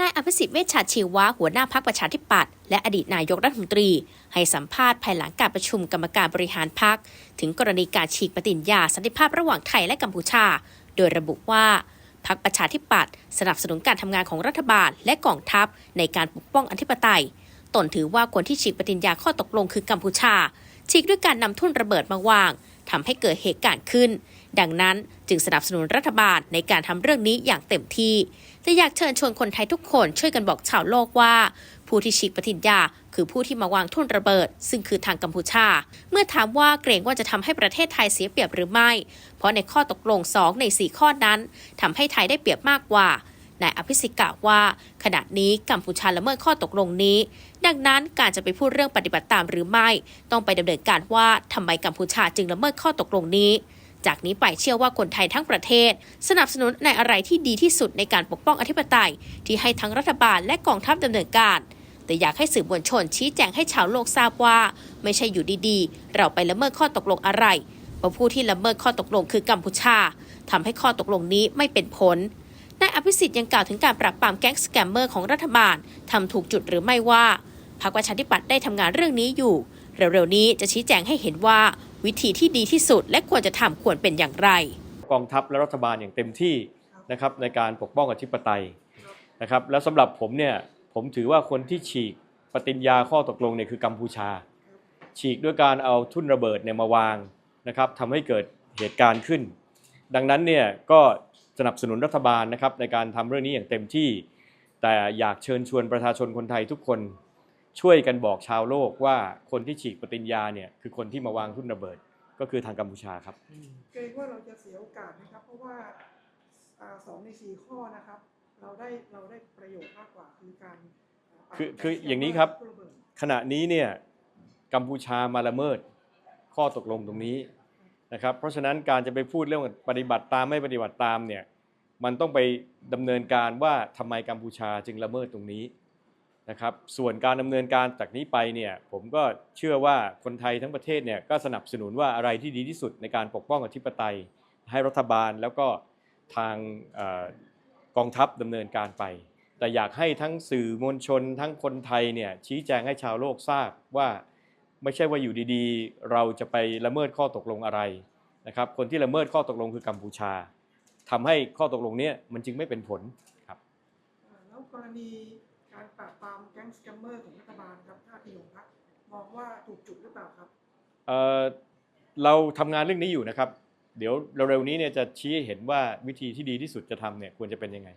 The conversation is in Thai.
นายอภิสิทธิ์เวชชาชีวะหัวหน้าพักประชาธิปัตย์และอดีตนายกรัฐมนตรี ให้สัมภาษณ์ภายหลังการประชุมกรรมการบริหารพัก ถึงกรณีการฉีกปฏิญญาสันติภาพระหว่างไทยและกัมพูชา โดยระบุว่าพักประชาธิปัตย์สนับสนุนการทำงานของรัฐบาลและกองทัพในการปกป้องอธิปไตย ตนถือว่าคนที่ฉีกปฏิญญาข้อตกลงคือกัมพูชา ฉีกด้วยการนำทุ่นระเบิดมาวาง ทำให้เกิดเหตุการณ์ขึ้น ดังนั้นจึงสนับสนุนรัฐบาลในการทำเรื่องนี้อย่างเต็มที่แต่อยากเชิญชวนคนไทยทุกคนช่วยกันบอกชาวโลกว่า ผู้ที่ฉีกปฏิญญาคือผู้ที่มาวางทุ่นระเบิด ซึ่งคือทางกัมพูชา เมื่อถามว่าเกรงว่าจะทำให้ประเทศไทยเสียเปรียบหรือไม่ เพราะในข้อตกลง 2 ใน 4 ข้อนั้นทำให้ไทยได้เปรียบมากกว่า นายอภิสิทธิ์กล่าวว่า ขณะนี้กัมพูชาละเมิดข้อตกลงนี้ ดังนั้นการจะไปพูดเรื่องปฏิบัติตามหรือไม่ ต้องไปดำเนินการว่าทำไมกัมพูชาจึงละเมิดข้อตกลงนี้ จากนี้ไปเชื่อว่าคนไทยทั้งประเทศ สนับสนุนในอะไรที่ดีที่สุดในการปกป้องอธิปไตย ที่ให้ทั้งรัฐบาลและกองทัพดำเนินการแต่อยากให้สื่อมวลชนชี้แจงให้ชาวโลกทราบว่า ไม่ใช่อยู่ดีๆ เราไปละเมิดข้อตกลงอะไรเพราะผู้ที่ละเมิดข้อตกลงคือกัมพูชาทำให้ข้อตกลงนี้ไม่เป็นผล นายอภิสิทธิ์ยังกล่าวถึงการปราบปรามแก๊งสแกมเมอร์ของรัฐบาลทำถูกจุดหรือไม่ว่าพรรคประชาธิปัตย์ได้ทำงานเรื่องนี้อยู่ เร็วๆนี้จะชี้แจงให้เห็นว่า วิธีที่ดีที่สุดและควรจะทำควรเป็นอย่างไร กองทัพและรัฐบาลอย่างเต็มที่นะครับในการปกป้องอธิปไตยนะครับแล้วสำหรับผมเนี่ยผมถือว่าคนที่ฉีกปฏิญญาข้อตกลงเนี่ยคือกัมพูชา ฉีกด้วยการเอาทุ่นระเบิดเนี่ยมาวางนะครับทำให้เกิดเหตุการณ์ขึ้น ดังนั้นเนี่ยก็ สนับสนุนรัฐบาลนะครับในการทำเรื่องนี้อย่างเต็มที่ แต่อยากเชิญชวนประชาชนคนไทยทุกคน ช่วยกันบอกชาวโลกว่าคนที่ฉีกปฏิญญาเนี่ยคือคนที่มาวางทุ่นระเบิดก็คือทางกัมพูชาครับเกรงว่าเราจะเสียโอกาสนะครับ เพราะว่าอ่าสองในสี่ข้อนะครับ เราได้เราได้ประโยชน์มากกว่าคือการาคือปรับคืออย่างนี้ครับระเบิดขณะนี้เนี่ยกัมพูชามาละเมิดข้อตกลงตรงนี้นะครับ เพราะฉะนั้นการจะไปพูดเรื่องปฏิบัติตามไม่ปฏิบัติตามเนี่ย มันต้องไปดำเนินการว่าทำไมกัมพูชาจึงละเมิดตรงนี้นะครับ ส่วนการดำเนินการจากนี้ไปเนี่ยผมก็เชื่อว่าคนไทยทั้งประเทศเนี่ยก็สนับสนุนว่าอะไรที่ดีที่สุดในการปกป้องอธิปไตย ให้รัฐบาลแล้วก็ทางอกองทัพดำเนินการไป แต่อยากให้ทั้งสื่อมวลชนทั้งคนไทยเนี่ยชี้แจงให้ชาวโลกทราบว่าไม่ใช่ว่าอยู่ดีๆ เราจะไปละเมิดข้อตกลงอะไรนะครับ คนที่ละเมิดข้อตกลงคือกัมพูชา ทำให้ข้อตกลงเนี้มันจึงไม่เป็นผลครับอ่าแล้วกรณีการปราบปรามแก๊งสแกมเมอร์ของรัฐบาลครับท่าทีของพรรคมองว่าถูกจุดหรือเปล่าครับเอ่อเราทำงานเรื่องนี้อยู่นะครับ เดี๋ยวเร็วๆนี้เนี่ยจะชี้ให้เห็นว่าวิธีที่ดีที่สุดจะทำเนี่ยควรจะเป็นยังไง